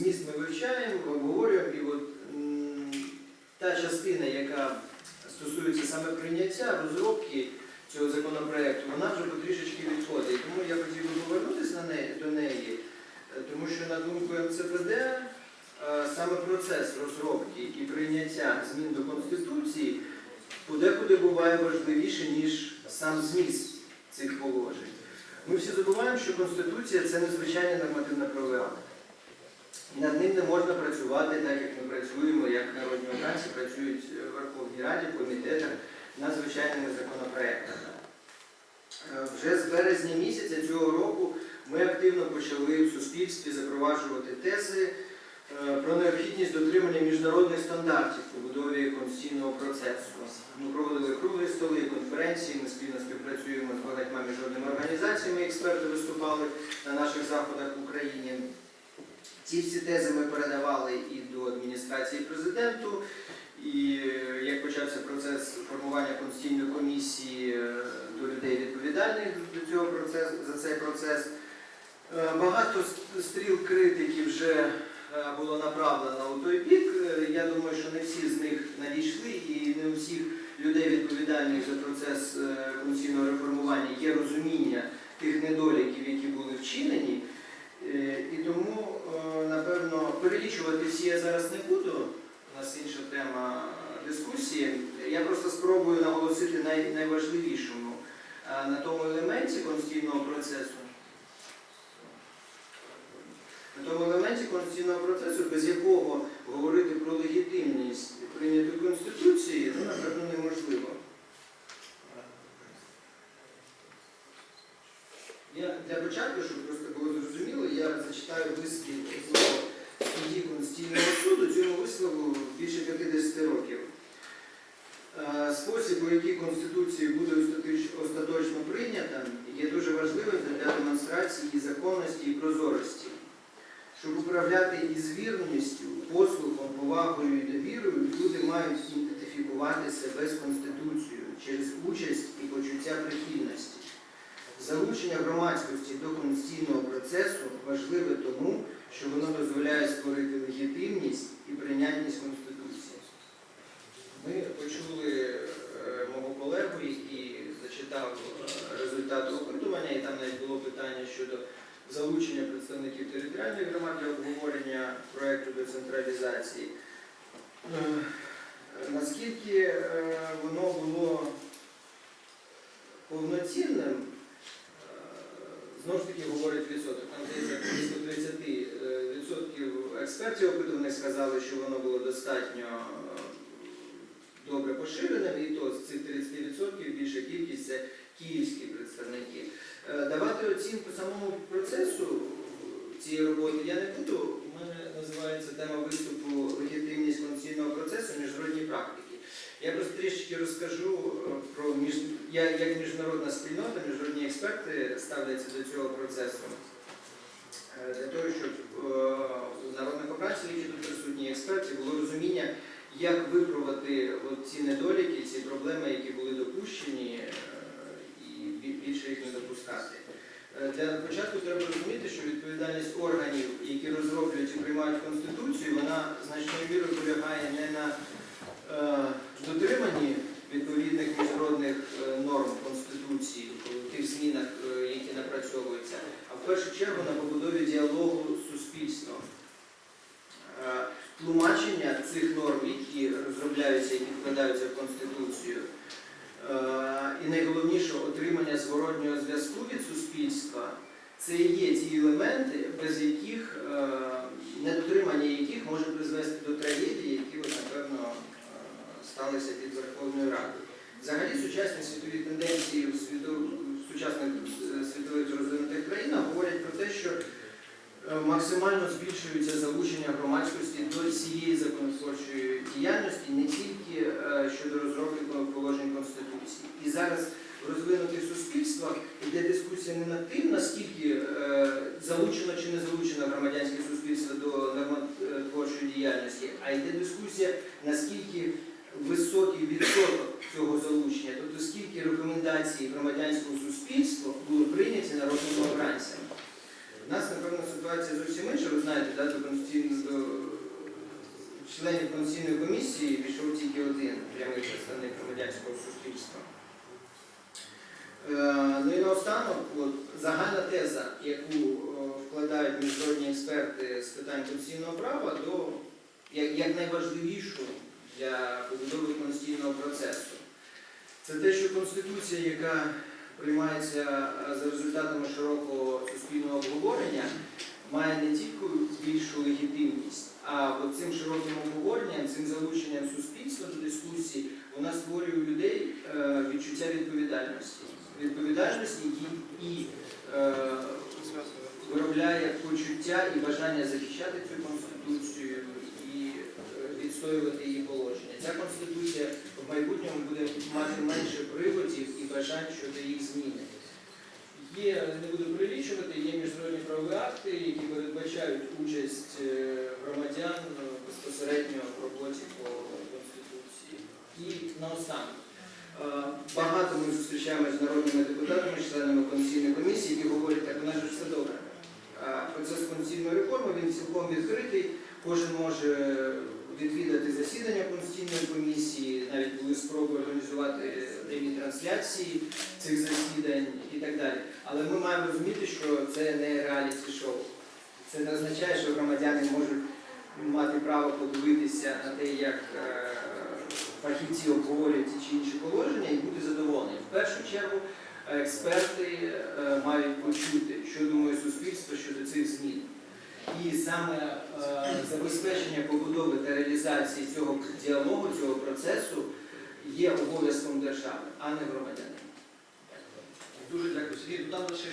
зміст ми вивчаємо, обговорюємо, і от та частина, яка стосується саме прийняття, розробки цього законопроекту, вона вже потрішечки відходить. Тому я хотів би повернутися до неї, тому що на думку МЦПД е, саме процес розробки і прийняття змін до Конституції подекуди буває важливіше, ніж сам зміст цих положень. Ми всі забуваємо, що Конституція це незвичайний нормативно правовий. І над ним не можна працювати так, як ми працюємо, як народні обранці працюють в Верховній Раді, в комітетах над звичайними законопроектами. Е, Вже з березня місяця цього року ми активно почали в суспільстві запроваджувати тези е, про необхідність дотримання міжнародних стандартів у будові конституційного процесу. Ми проводили круглі столи, конференції, ми спільно співпрацюємо з багатьма міжнародними організаціями, експерти виступали на наших заходах в Україні. Ці всі тези ми передавали і до адміністрації президенту, і е, як почався процес формування конституційної комісії е, до людей відповідальних до цього процесу за цей процес. Е, Багато стріл критики вже було направлено у той бік. Я думаю, що не всі з них надійшли, і не у всіх людей відповідальних за процес конституційного реформування є розуміння тих недоліків, які були вчинені. І тому, перелічувати всі я зараз не буду. У нас інша тема дискусії. Я просто спробую наголосити най, найважливішому на тому елементі конституційного процесу. На тому елементі конституційного процесу, без якого говорити про легітимність прийнятої конституції, ну, напевно, неможливо. Я для початку, щоб просто було зрозуміло, я зачитаю вислів свого судді Конституційного суду, цьому вислову більше 50 років. Е, Спосіб, у який Конституція буде остаточно прийнята, є дуже важливим для демонстрації законності і прозорості. Щоб управляти із вірністю, послухом, повагою і довірою, люди мають ідентифікувати себе з Конституцією через участь і почуття прихильності. Залучення громадськості до конституційного процесу важливе тому, що воно дозволяє створити легітимність і прийнятність Конституції. Ми почули е, мого колегу, який зачитав е, результати опитування, і там навіть було питання щодо залучення представників територіальних громад для обговорення проєкту децентралізації. Е, Наскільки воно було повноцінним, знову ж таки говорить відсоток. Там здається, близько 30 е, відсотків експертів опитуваних сказали, що воно було достатньо е, добре поширеним, і то з цих 30% більша кількість це київські представники. Е, Давати оцінку самому процесу цієї роботи я не буду. У мене називається тема виступу легітимність конституційного процесу міжнародні практики. Я просто трішки розкажу е, про між... як міжнародна спільнота, міжнародні експерти ставляться до цього процесу. Е, Для того, щоб е, у народних обранців, які тут присутні експерти, було розуміння, як виправити ці недоліки, ці проблеми, які були допущені, е, і більше їх не допускати. Е, Для початку треба розуміти, що відповідальність органів, які розроблюють і приймають Конституцію, вона значною мірою полягає не на е, дотриманні відповідних міжнародних норм Конституції, у тих змінах, які напрацьовуються, а в першу чергу на побудові діалогу з суспільством. Тлумачення цих норм, які розробляються, які вкладаються в Конституцію, е, і найголовніше отримання зворотнього зв'язку від суспільства, це і є ті елементи, без яких е, недотримання яких може призвести до трагедії, які, от, напевно, е, сталися під Верховною Радою. Взагалі сучасні світові тенденції в, світу, в сучасних світових розвинутих країнах говорять про те, що максимально збільшується залучення громадськості до цієї законотворчої діяльності не тільки е, щодо розробки положень Конституції. І зараз в розвинутих суспільствах йде дискусія не над тим, наскільки е, залучено чи не залучено громадянське суспільство до нормотворчої діяльності, а йде дискусія, наскільки високий відсоток цього залучення, тобто скільки рекомендацій громадянського суспільства були прийняті народними обранцями. У нас, напевно, ситуація зовсім інша. Ви знаєте, да, до членів конституційної комісії пішов тільки один прямий представник громадянського суспільства. Е, Ну і наостанок, от, загальна теза, яку е, вкладають міжнародні експерти з питань конституційного права, до як, як найважливішу для побудови конституційного процесу. Це те, що Конституція, яка приймається е, за результатами широкого суспільного обговорення, має не тільки більшу легітимність, а от цим широким обговоренням, цим залученням суспільства до дискусії, вона створює у людей е, відчуття відповідальності. Відповідальності і, і е, виробляє почуття і бажання захищати цю конституцію і е, відстоювати її положення. Ця конституція в майбутньому буде мати менше приводів і бажань щодо їх зміни. Є, не буду перелічувати, є міжнародні правові акти, які передбачають участь е, громадян е, безпосередньо в роботі по конституції. І наостанок. Е, Багато ми зустрічаємося з народними депутатами, членами конституційної комісії, які говорять, так у нас же все добре. Процес конституційної реформи він цілком відкритий. Кожен може відвідати засідання конституційної комісії, навіть були спроби організувати прямі трансляції цих засідань так далі. Але ми маємо розуміти, що це не реаліті шоу. Це не означає, що громадяни можуть мати право подивитися на те, як е, фахівці обговорюють ті чи інші положення і бути задоволені. В першу чергу е, експерти е, мають почути, що думає суспільство щодо цих змін. І саме е, забезпечення побудови та реалізації цього діалогу, цього процесу є обов'язком держави, а не громадянина. Дуже дякую. Сергій, додам лише